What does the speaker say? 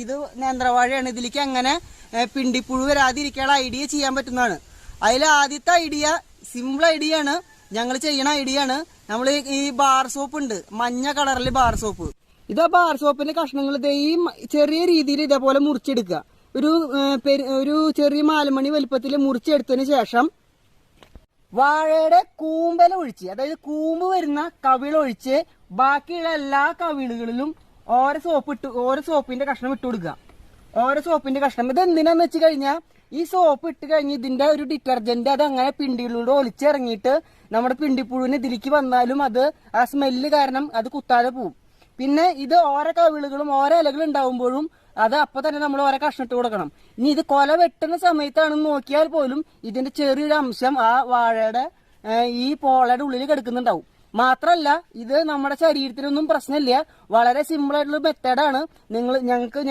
ഇത് നേന്ത്രവാഴയാണ്. ഇതിലേക്ക് എങ്ങനെ പിണ്ടിപ്പുഴു വരാതിരിക്കാനുള്ള ഐഡിയ ചെയ്യാൻ പറ്റുന്നതാണ്. അതിൽ ആദ്യത്തെ ഐഡിയ സിമ്പിൾ ഐഡിയ ആണ്. ഞങ്ങൾ ചെയ്യണ ഐഡിയ ആണ്. നമ്മൾ ഈ ബാർ സോപ്പ് ഉണ്ട്. മഞ്ഞ കളറിൽ ബാർ സോപ്പ് ഇത് ബാർ സോപ്പിന്റെ കഷ്ണങ്ങൾ ഈ ചെറിയ രീതിയിൽ ഇതേപോലെ മുറിച്ചെടുക്കുക. ഒരു ഒരു ചെറിയ മാലമണി വലുപ്പത്തിൽ മുറിച്ചെടുത്തതിന് ശേഷം വാഴയുടെ കൂമ്പല ഒഴിച്ച് അതായത് കൂമ്പ് വരുന്ന കവിളൊഴിച്ച് ബാക്കിയുള്ള എല്ലാ കവിളുകളിലും ഓരോ സോപ്പ് ഇട്ട് ഓരോ സോപ്പിന്റെ കഷ്ണം ഇട്ട് കൊടുക്കുക. ഓരോ സോപ്പിന്റെ കഷ്ണം. ഇത് എന്തിനാന്ന് വെച്ച് കഴിഞ്ഞാൽ ഈ സോപ്പ് ഇട്ട് കഴിഞ്ഞ് ഇതിന്റെ ഒരു ഡിറ്റർജന്റ് അത് അങ്ങനെ പിണ്ടിയിലൂടെ ഒലിച്ചിറങ്ങിയിട്ട് നമ്മുടെ പിണ്ടിപ്പുഴുവിന് ഇതിലേക്ക് വന്നാലും അത് ആ സ്മെല്ല് കാരണം അത് കുത്താതെ പോവും. പിന്നെ ഇത് ഓരോ കവിളുകളും ഓരോ ഇലകൾ ഉണ്ടാവുമ്പോഴും അത് അപ്പൊ തന്നെ നമ്മൾ ഓരോ കഷ്ണം ഇട്ട് കൊടുക്കണം. ഇനി ഇത് കൊല വെട്ടുന്ന സമയത്താണെന്ന് നോക്കിയാൽ പോലും ഇതിന്റെ ചെറിയൊരു അംശം ആ വാഴയുടെ ഈ പോളയുടെ ഉള്ളിൽ കിടക്കുന്നുണ്ടാവും. മാത്രല്ല ഇത് നമ്മുടെ ശരീരത്തിനൊന്നും പ്രശ്നമില്ല. വളരെ സിമ്പിൾ ആയിട്ടുള്ള മെത്തേഡാണ് നിങ്ങൾ ഞങ്ങൾക്ക് ഞങ്ങൾ